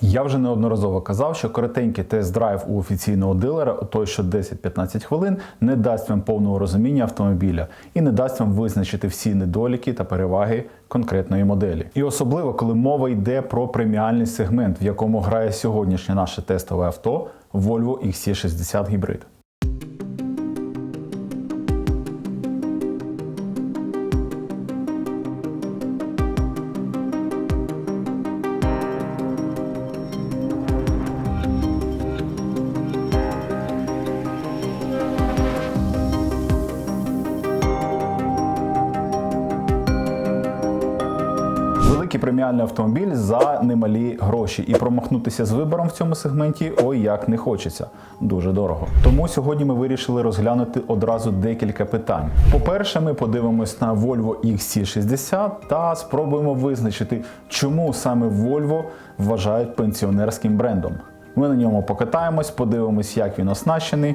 Я вже неодноразово казав, що коротенький тест-драйв у офіційного дилера, у той, що 10-15 хвилин, не дасть вам повного розуміння автомобіля і не дасть вам визначити всі недоліки та переваги конкретної моделі. І особливо, коли мова йде про преміальний сегмент, в якому грає сьогоднішнє наше тестове авто Volvo XC60 Hybrid. Преміальний автомобіль за немалі гроші, і промахнутися з вибором в цьому сегменті ой як не хочеться. Дуже дорого. Тому сьогодні ми вирішили розглянути одразу декілька питань. По-перше, ми подивимось на Volvo XC60 та спробуємо визначити, чому саме Volvo вважають пенсіонерським брендом. Ми на ньому покатаємось, подивимось, як він оснащений,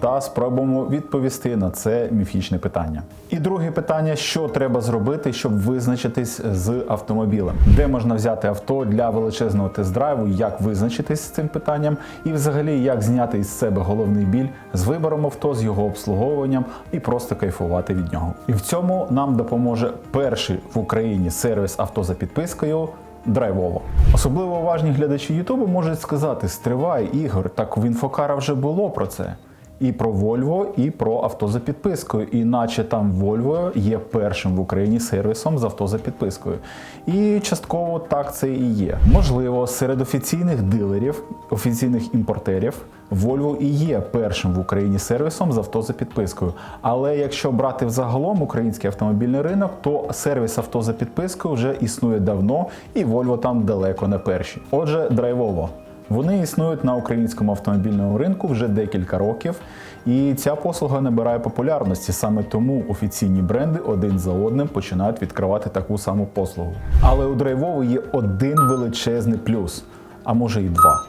та спробуємо відповісти на це міфічне питання. І друге питання: що треба зробити, щоб визначитись з автомобілем? Де можна взяти авто для величезного тест-драйву, як визначитись з цим питанням, і взагалі як зняти із себе головний біль з вибором авто, з його обслуговуванням і просто кайфувати від нього. І в цьому нам допоможе перший в Україні сервіс авто за підпискою. Драйвово. Особливо уважні глядачі Ютубу можуть сказати: стривай, Ігор, так в інфокара вже було про це. І про Volvo, і про авто за підпискою. Іначе там Volvo є першим в Україні сервісом з авто за підпискою. І частково так це і є. Можливо, серед офіційних дилерів, офіційних імпортерів. Volvo і є першим в Україні сервісом з авто за підпискою. Але якщо брати взагалом український автомобільний ринок, то сервіс авто за підпискою вже існує давно, і Volvo там далеко не перші. Отже, драйвово. Вони існують на українському автомобільному ринку вже декілька років, і ця послуга набирає популярності. Саме тому офіційні бренди один за одним починають відкривати таку саму послугу. Але у драйвово є один величезний плюс, а може і два.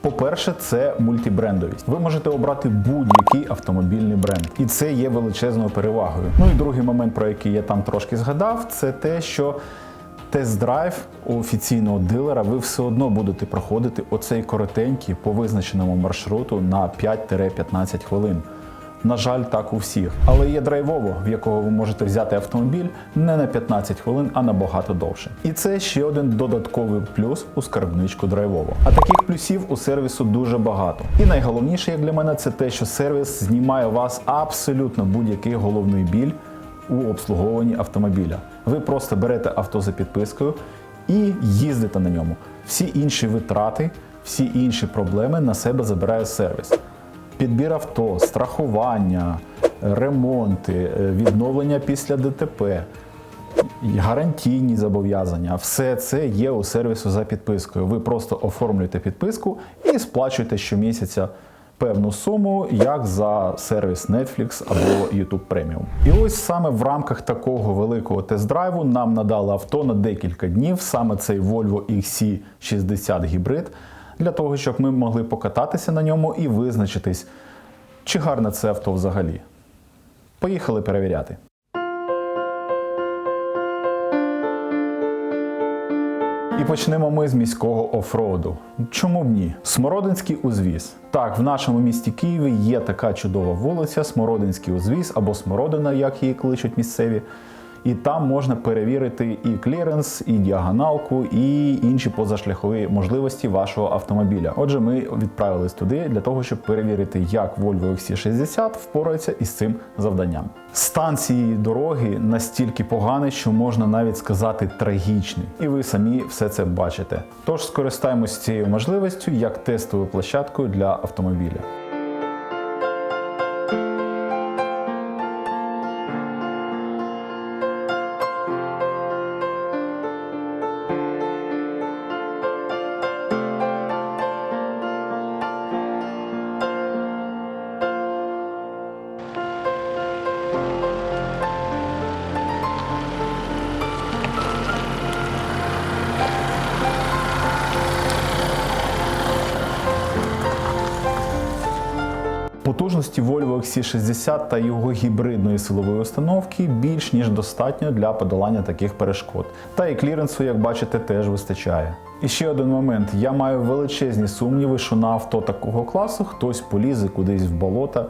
По-перше, це мультибрендовість. Ви можете обрати будь-який автомобільний бренд, і це є величезною перевагою. Ну і другий момент, про який я там трошки згадав, це те, що тест-драйв у офіційного дилера ви все одно будете проходити оцей коротенький по визначеному маршруту на 5-15 хвилин. На жаль, так у всіх. Але є драйвово, в якого ви можете взяти автомобіль не на 15 хвилин, а набагато довше. І це ще один додатковий плюс у скарбничку драйвово. А таких плюсів у сервісу дуже багато. І найголовніше, як для мене, це те, що сервіс знімає у вас абсолютно будь-який головний біль у обслуговуванні автомобіля. Ви просто берете авто за підпискою і їздите на ньому. Всі інші витрати, всі інші проблеми на себе забирає сервіс. Підбір авто, страхування, ремонти, е, відновлення після ДТП, гарантійні зобов'язання все це є у сервісу за підпискою. Ви просто оформлюєте підписку і сплачуєте щомісяця певну суму, як за сервіс Netflix або YouTube Premium. І ось саме в рамках такого великого тест-драйву нам надали авто на декілька днів, саме цей Volvo XC60 гібрид, для того, щоб ми могли покататися на ньому і визначитись, чи гарне це авто взагалі. Поїхали перевіряти. І почнемо ми з міського офроду. Чому б ні? Смородинський узвіз. Так, в нашому місті Києві є така чудова вулиця Смородинський узвіз або Смородина, як її кличуть місцеві. І там можна перевірити і кліренс, і діагоналку, і інші позашляхові можливості вашого автомобіля. Отже, ми відправились туди для того, щоб перевірити, як Volvo XC60 впорається із цим завданням. Стан цієї дороги настільки поганий, що можна навіть сказати трагічний, і ви самі все це бачите. Тож скористаємось цією можливістю як тестовою площадкою для автомобіля. Потужності Volvo XC60 та його гібридної силової установки більш ніж достатньо для подолання таких перешкод. Та і кліренсу, як бачите, теж вистачає. І ще один момент: я маю величезні сумніви, що на авто такого класу хтось полізе кудись в болота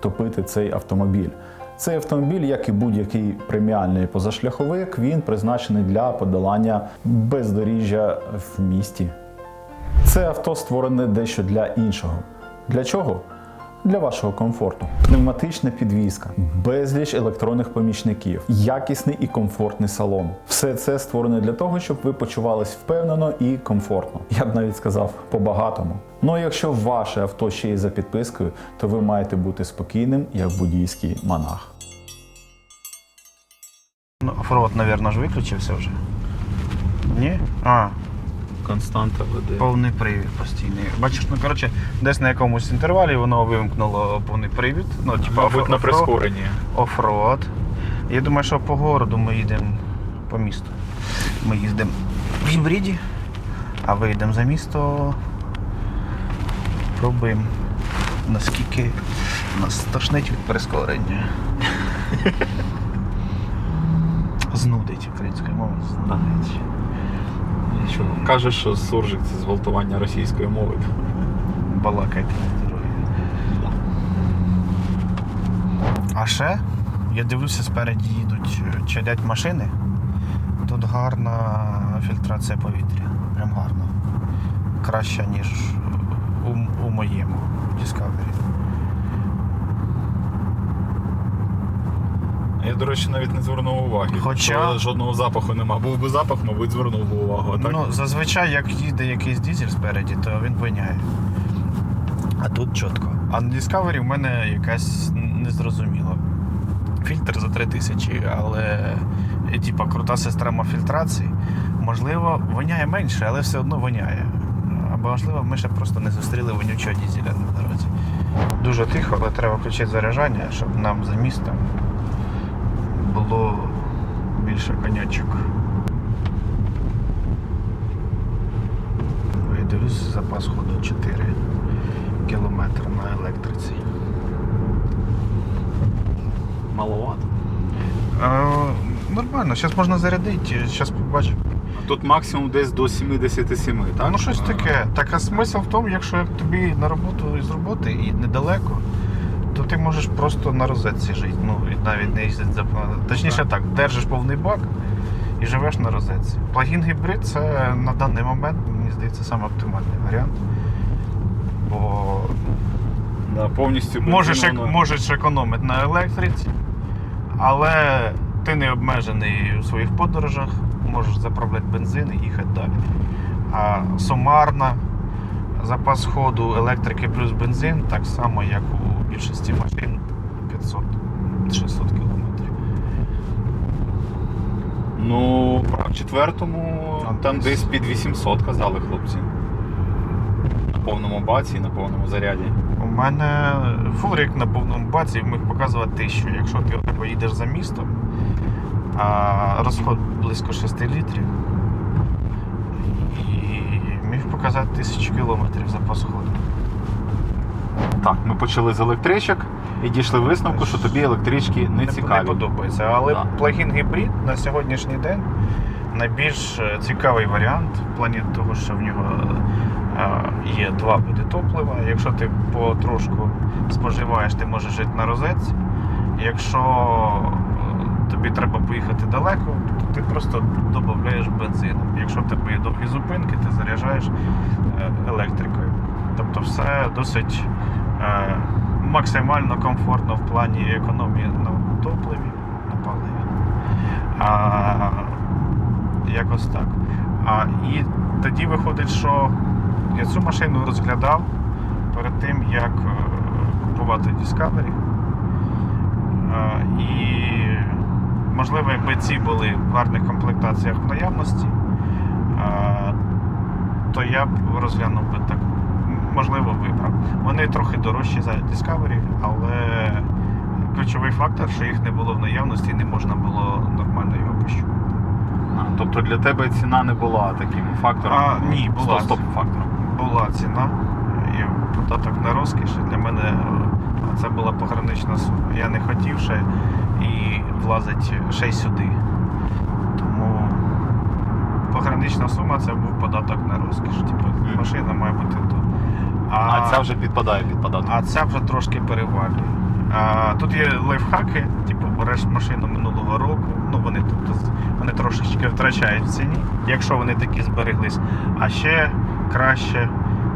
топити цей автомобіль. Цей автомобіль, як і будь-який преміальний позашляховик, він призначений для подолання бездоріжжя в місті. Це авто створене дещо для іншого. Для чого? Для вашого комфорту. Пневматична підвізка, безліч електронних помічників, якісний і комфортний салон. Все це створене для того, щоб ви почувались впевнено і комфортно. Я б навіть сказав по-багатому. Ну а якщо ваше авто ще й за підпискою, то ви маєте бути спокійним, як буддійський монах. Ну, оффроуд, мабуть, ж виключився вже. Ні? А, Константа веде. повний привід постійний. Бачиш, ну коротше, десь на якомусь інтервалі воно вимкнуло повний привід. Ну, типу, Мабуть, на прискоренні. оффроад. Я думаю, що по городу ми їдемо по місту. Ми їздимо в гібриді, а вийдемо за місто. Пробуємо, наскільки нас тошнить від прискорення. Знудить українською мовою. Знудить. Що, кажеш, що суржик це зґвалтування російської мови. Балакайте на здоров'я. А ще я дивлюся, спереді їдуть, е, чадять машини. Тут гарна фільтрація повітря. Прям гарна. Краща, ніж у, у моєму Discovery. Я, до речі, навіть не звернув уваги. Хоча- Що жодного запаху нема. Був би запах, мабуть, звернув би увагу. А так? Ну, зазвичай, як їде якийсь дизель спереді, то він виняє. А тут чітко. А на Discovery в мене якась незрозуміла. Фільтр за 3000, але е, типа крута система фільтрації. Можливо, воняє менше, але все одно воняє. Або можливо, ми ще просто не зустріли вонючого дізеля на дорозі. Дуже тихо, але треба включити заряджання, щоб нам за містом було більше конячок. Я дивлюсь, запас ходу 4 кілометри на електриці. Маловато. Е, нормально, зараз можна зарядити, зараз побачимо. Тут максимум десь до 77, так? Ну щось таке. Так а смисл в тому, якщо як тобі на роботу із роботи і недалеко, то ти можеш просто на розетці жити. Ну і навіть не їздити за точніше так, держиш повний бак і живеш на розетці. Плагін гібрид це на даний момент, мені здається, саме оптимальний варіант. Бо Да, повністю можеш, ек- можеш економити на електриці, але ти не обмежений у своїх подорожах, можеш заправляти бензин і їхати далі. А сумарно запас ходу електрики плюс бензин, так само, як у більшості машин 500-600 кілометрів. Ну, в четвертому Там там десь. десь під 800 казали хлопці. На повному баці, на повному заряді. У мене фулрік на повному баці міг показувати 1000. Якщо ти отак їдеш за містом, а розход близько 6 літрів. І міг показати 1000 кілометрів запас ходу. Так, ми почали з електричок і дійшли висновку, що тобі електрички не Не цікаві. подобається. Але Да. плагін гібрид на сьогоднішній день найбільш е, цікавий варіант в плані того, що в нього е, є два види топлива. Якщо ти потрошку споживаєш, ти можеш жити на розетці. Якщо е, тобі треба поїхати далеко, то ти просто додаєш бензину. Якщо в тебе є довгі зупинки, ти заряджаєш електрикою. Тобто все досить е, максимально комфортно в плані економії на топливі, на паливі. А, якось так. А, і тоді виходить, що я цю машину розглядав перед тим, як е, купувати Discovery. Е, і можливо, якби ці були в гарних комплектаціях в наявності, е, то я б розглянув би так. Можливо, вибрав. Вони трохи дорожчі за Discovery, але ключовий фактор, що їх не було в наявності і не можна було нормально його пощупати. Тобто для тебе ціна не була таким фактором? А, ні, була. Стоп фактором. Була ціна. є податок на розкіш. Для мене е, це була погранична сума. Я не хотів ще і влазить ще й сюди. Тому погранична сума це був податок на розкіш. Типу, машина має бути тут. А ця вже підпадає під податок. А ця вже трошки перевалює. А, тут є лайфхаки, типу береш машину минулого року, ну вони тобто вони трошечки втрачають в ціні, якщо вони такі збереглись. А ще краще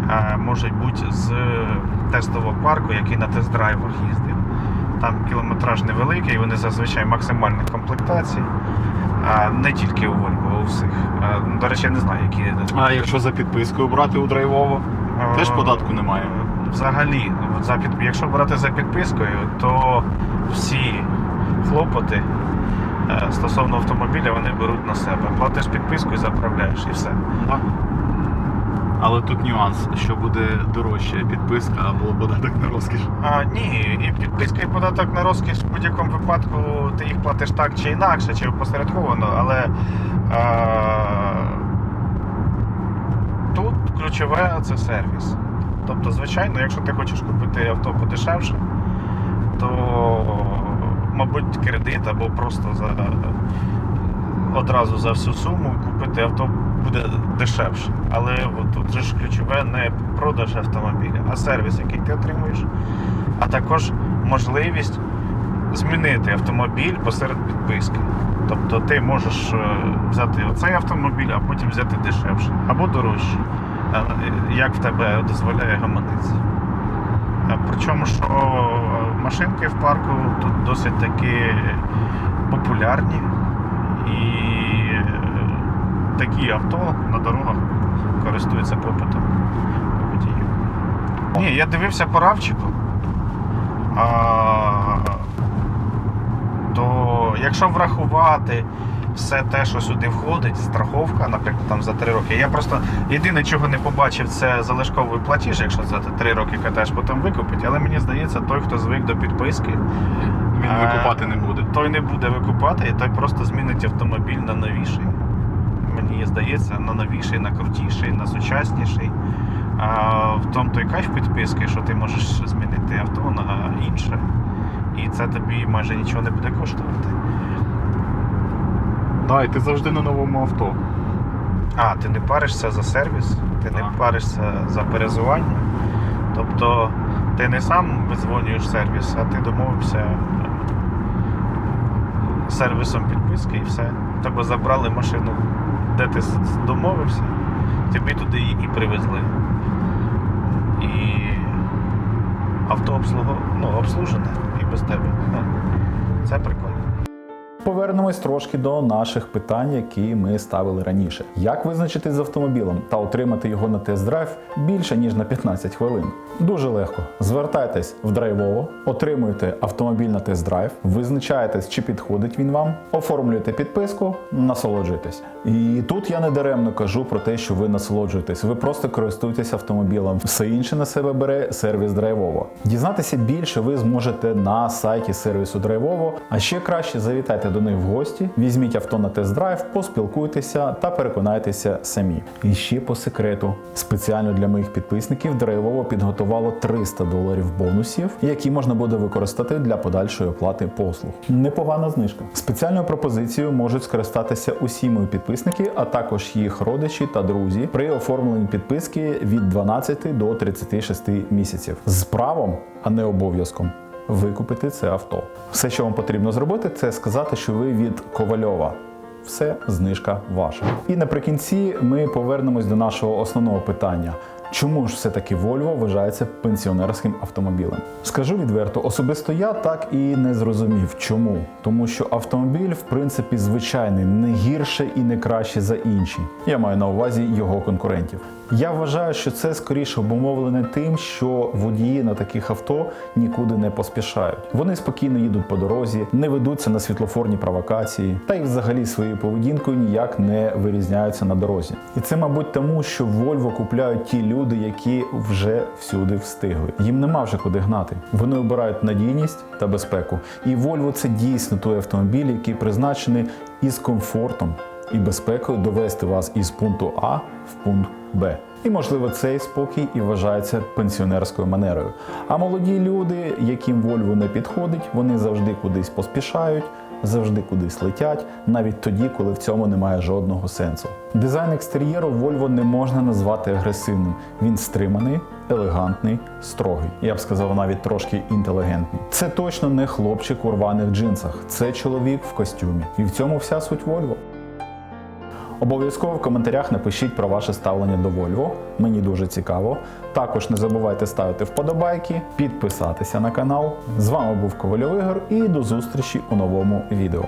а, можуть бути з тестового парку, який на тест-драйвах їздив. Там кілометраж невеликий, вони зазвичай максимальних комплектацій. А, не тільки у Volvo, а у всіх. А, до речі, я не знаю, які. А якщо за підпискою брати у драйвово, теж податку немає. Взагалі, за під... якщо брати за підпискою, то всі хлопоти е, стосовно автомобіля вони беруть на себе. Платиш підписку і заправляєш і все. Так. Але тут нюанс, що буде дорожче підписка або податок на розкіш. А, ні, і підписка і податок на розкіш в будь-якому випадку ти їх платиш так чи інакше, чи опосередковано, але е, тут ключове це сервіс. Тобто, звичайно, якщо ти хочеш купити авто подешевше, то, мабуть, кредит або просто за, одразу за всю суму купити авто буде дешевше. Але от тут ж ключове не продаж автомобіля, а сервіс, який ти отримуєш, а також можливість змінити автомобіль посеред підписки. Тобто ти можеш е, взяти оцей автомобіль, а потім взяти дешевше або дорожче, як в тебе дозволяє гаманець. Е, Причому, що е, машинки в парку тут досить таки популярні і е, такі авто на дорогах користуються попитом. Ні, я дивився по равчику. А, то якщо врахувати все те, що сюди входить, страховка, наприклад, там за 3 роки. Я просто єдине, чого не побачив, це залишковий платіж, якщо за 3 роки катаєш, потім викупить. Але мені здається, той, хто звик до підписки, Він Е, викупати не буде. той не буде викупати, і той просто змінить автомобіль на новіший. Мені здається, на новіший, на крутіший, на сучасніший. А в тому той кайф підписки, що ти можеш змінити авто на інше. І це тобі майже нічого не буде коштувати. Да, і ти завжди на новому авто. А, ти не паришся за сервіс, ти не паришся за перезування. Тобто ти не сам визвонюєш сервіс, а ти домовився сервісом підписки і все. Тебе забрали машину, де ти домовився, тобі туди її і привезли. І авто обслугу... ну, обслужене і без тебе. Це прикольно. Повернемось трошки до наших питань, які ми ставили раніше. Як визначити з автомобілем та отримати його на тест-драйв більше ніж на 15 хвилин? Дуже легко. Звертайтесь в драйвово, отримуєте автомобіль на тест-драйв, визначаєтесь, чи підходить він вам, оформлюєте підписку, насолоджуйтесь. І тут я не даремно кажу про те, що ви насолоджуєтесь. Ви просто користуєтесь автомобілем. Все інше на себе бере сервіс драйвово. Дізнатися більше ви зможете на сайті сервісу драйвово. А ще краще завітайте до них в гості, візьміть авто на тест-драйв, поспілкуйтеся та переконайтеся самі. І ще по секрету, спеціально для моїх підписників драйвово підготувало 300 доларів бонусів, які можна буде використати для подальшої оплати послуг. Непогана знижка. Спеціальною пропозицією можуть скористатися усі мої підписники, а також їх родичі та друзі при оформленні підписки від 12 до 36 місяців з правом, а не обов'язком викупити це авто. Все, що вам потрібно зробити, це сказати, що ви від Ковальова. Все, знижка ваша. І наприкінці ми повернемось до нашого основного питання. Чому ж все-таки Volvo вважається пенсіонерським автомобілем? Скажу відверто, особисто я так і не зрозумів, чому. Тому що автомобіль, в принципі, звичайний, не гірше і не краще за інші. Я маю на увазі його конкурентів. Я вважаю, що це скоріше обумовлене тим, що водії на таких авто нікуди не поспішають. Вони спокійно їдуть по дорозі, не ведуться на світлофорні провокації, та й взагалі своєю поведінкою ніяк не вирізняються на дорозі. І це, мабуть, тому, що Volvo купляють ті люди, які вже всюди встигли. Їм нема вже куди гнати. Вони обирають надійність та безпеку. І Volvo це дійсно той автомобіль, який призначений із комфортом і безпекою довести вас із пункту А в пункт Б. І можливо цей спокій і вважається пенсіонерською манерою. А молоді люди, яким Volvo не підходить, вони завжди кудись поспішають, завжди кудись летять, навіть тоді, коли в цьому немає жодного сенсу. Дизайн екстер'єру Volvo не можна назвати агресивним. Він стриманий, елегантний, строгий. Я б сказав, навіть трошки інтелігентний. Це точно не хлопчик у рваних джинсах, це чоловік в костюмі. І в цьому вся суть Volvo. Обов'язково в коментарях напишіть про ваше ставлення до Volvo. Мені дуже цікаво. Також не забувайте ставити вподобайки, підписатися на канал. З вами був Ковальов Ігор і до зустрічі у новому відео.